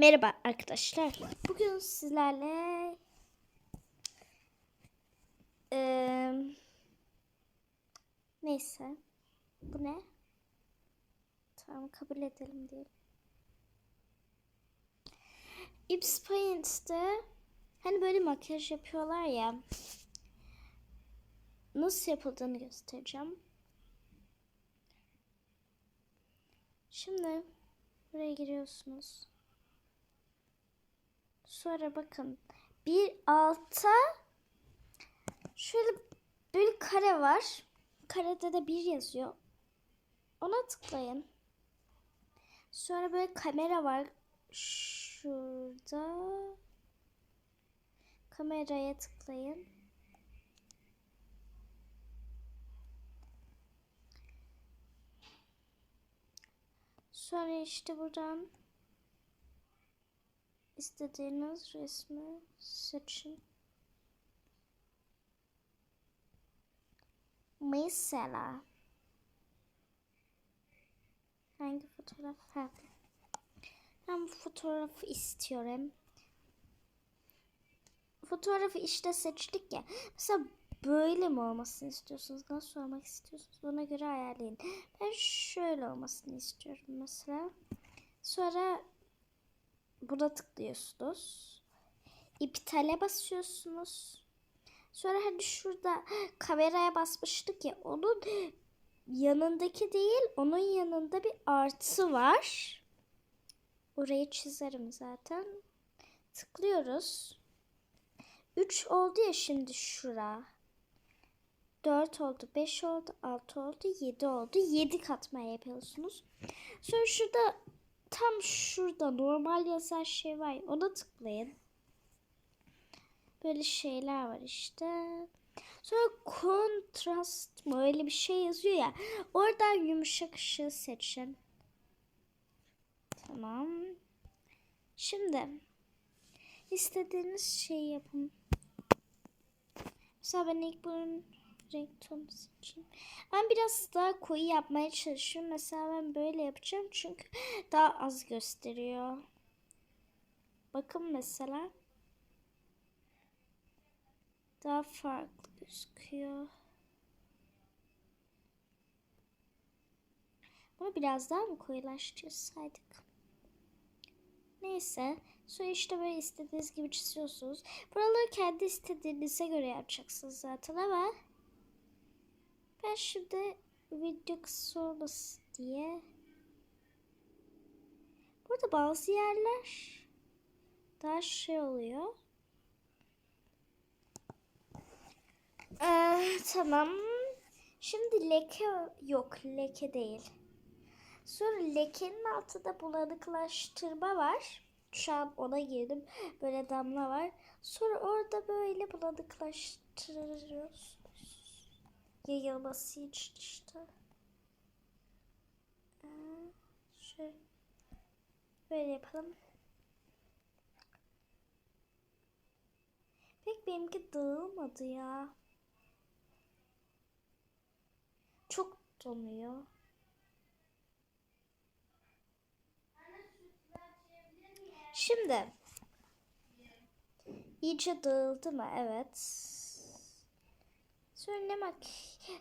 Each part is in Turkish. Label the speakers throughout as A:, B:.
A: Merhaba arkadaşlar. Bugün sizlerle eee, neyse bu ne? Tamam kabul edelim diyelim. Ips Paint'te hani böyle makyaj yapıyorlar ya nasıl yapıldığını göstereceğim. Şimdi buraya giriyorsunuz. Sonra bakın bir alta şöyle bir kare var. Karede de bir yazıyor. Ona tıklayın. Sonra böyle kamera var. Şurada. Kameraya tıklayın. Sonra işte buradan istediğiniz resmi seçin. Mesela hangi fotoğraf? Ha. Ben fotoğrafı istiyorum. Fotoğrafı işte seçtik ya. Mesela böyle mi olmasını istiyorsunuz? Nasıl olmak istiyorsunuz? Ona göre ayarlayın. Ben şöyle olmasını istiyorum mesela. Sonra buna tıklıyorsunuz. İptale basıyorsunuz. Sonra hani şurada kameraya basmıştık ya onun yanındaki değil onun yanında bir artı var. Orayı çizerim zaten. Tıklıyoruz. 3 oldu ya şimdi şura. 4 oldu, 5 oldu, 6 oldu, 7 oldu. 7 katma yapıyorsunuz. Sonra şurada tam şurada normal yazan şey var. Ona tıklayın. Böyle şeyler var işte. Sonra kontrast mı öyle bir şey yazıyor ya. Oradan yumuşak ışığı seçin. Tamam. Şimdi istediğiniz şeyi yapın. Mesela ben ilk bunun renk tonu seçeyim. Ben biraz daha koyu yapmaya çalışıyorum. Mesela ben böyle yapacağım çünkü daha az gösteriyor. Bakın mesela. Daha farklı gözüküyor. Bunu biraz daha mı koyulaştırsaydık? Neyse. Sonra işte böyle istediğiniz gibi çiziyorsunuz. Buraları kendi istediğinize göre yapacaksınız zaten ama ben şimdi video kısa olmasın diye burada bazı yerler daha şey oluyor. Ee, tamam. Şimdi leke yok. Leke değil. Sonra lekenin altında bulanıklaştırma var. Şu an ona girdim. Böyle damla var. Sonra orada böyle bulanıklaştırıyorsunuz. Yayılması için işte. Ee, şöyle. Böyle yapalım. Pek benimki dağılmadı ya. Çok donuyor. Şimdi iyice dağıldı mı? Evet. Bak?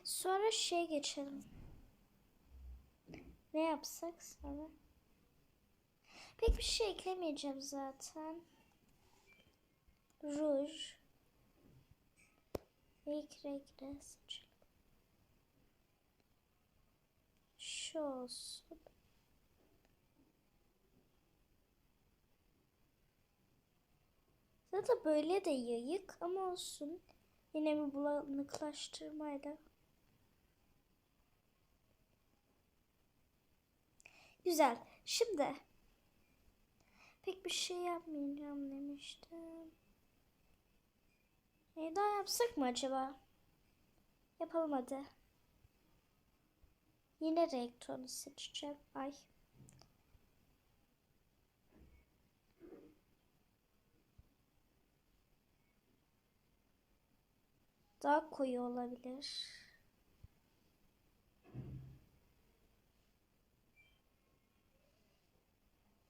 A: Sonra şey geçelim. Ne yapsak sonra? Pek bir şey eklemeyeceğim zaten. Ruj. İlk renkle seçelim. Şu olsun. Zaten böyle de yayık ama olsun. Yine bir bulanıklaştırmayla. Güzel. Şimdi pek bir şey yapmayacağım demiştim. Ne daha yapsak mı acaba? Yapalım hadi. Yine renk tonu seçeceğim. Ay. Daha koyu olabilir.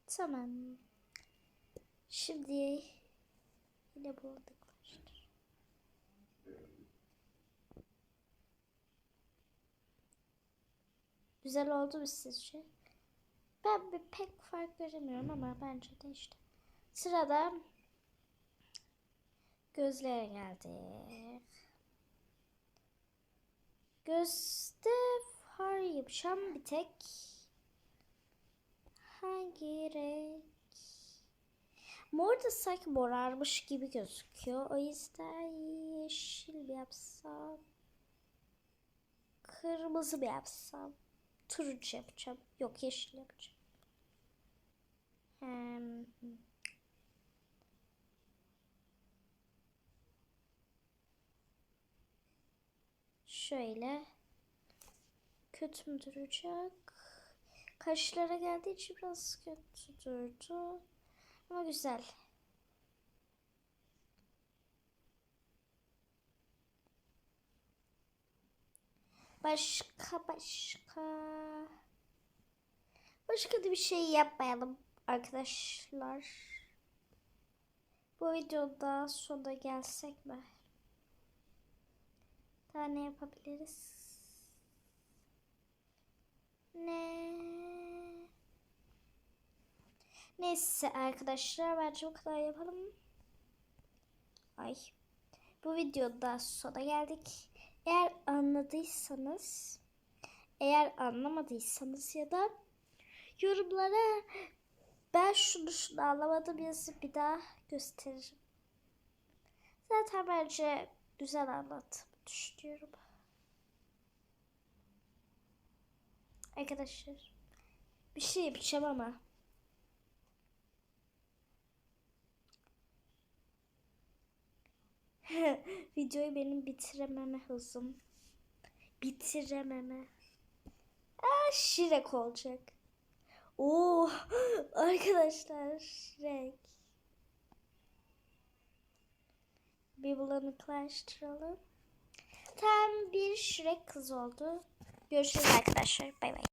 A: Tamam. Şimdi yine bulduklar. Güzel oldu mu sizce? Ben bir pek fark göremiyorum ama bence de işte. Sırada gözlere geldik. Gözde far yapacağım bir tek. Hangi renk? Mor da sanki morarmış gibi gözüküyor. O yüzden yeşil mi yapsam? Kırmızı mı yapsam? Turuncu yapacağım. Yok yeşil yapacağım. Hmm. Şöyle. Kötü mü duracak? Kaşlara geldiği için biraz kötü durdu. Ama güzel. Başka başka. Başka da bir şey yapmayalım arkadaşlar. Bu videoda sonuna gelsek mi? Daha ne yapabiliriz? Ne? Neyse arkadaşlar bence bu kadar yapalım. Ay. Bu videoda sona geldik. Eğer anladıysanız, eğer anlamadıysanız ya da yorumlara ben şunu şunu anlamadım yazıp bir daha gösteririm. Zaten bence güzel anlattım düşünüyorum. Arkadaşlar bir şey yapacağım ama videoyu benim bitirememe hızım. Bitirememe. Aa, Şirek olacak. Oo, arkadaşlar Şirek. Bir bulanıklaştıralım. Tam bir Şirek kız oldu. Görüşürüz arkadaşlar. Bay bay.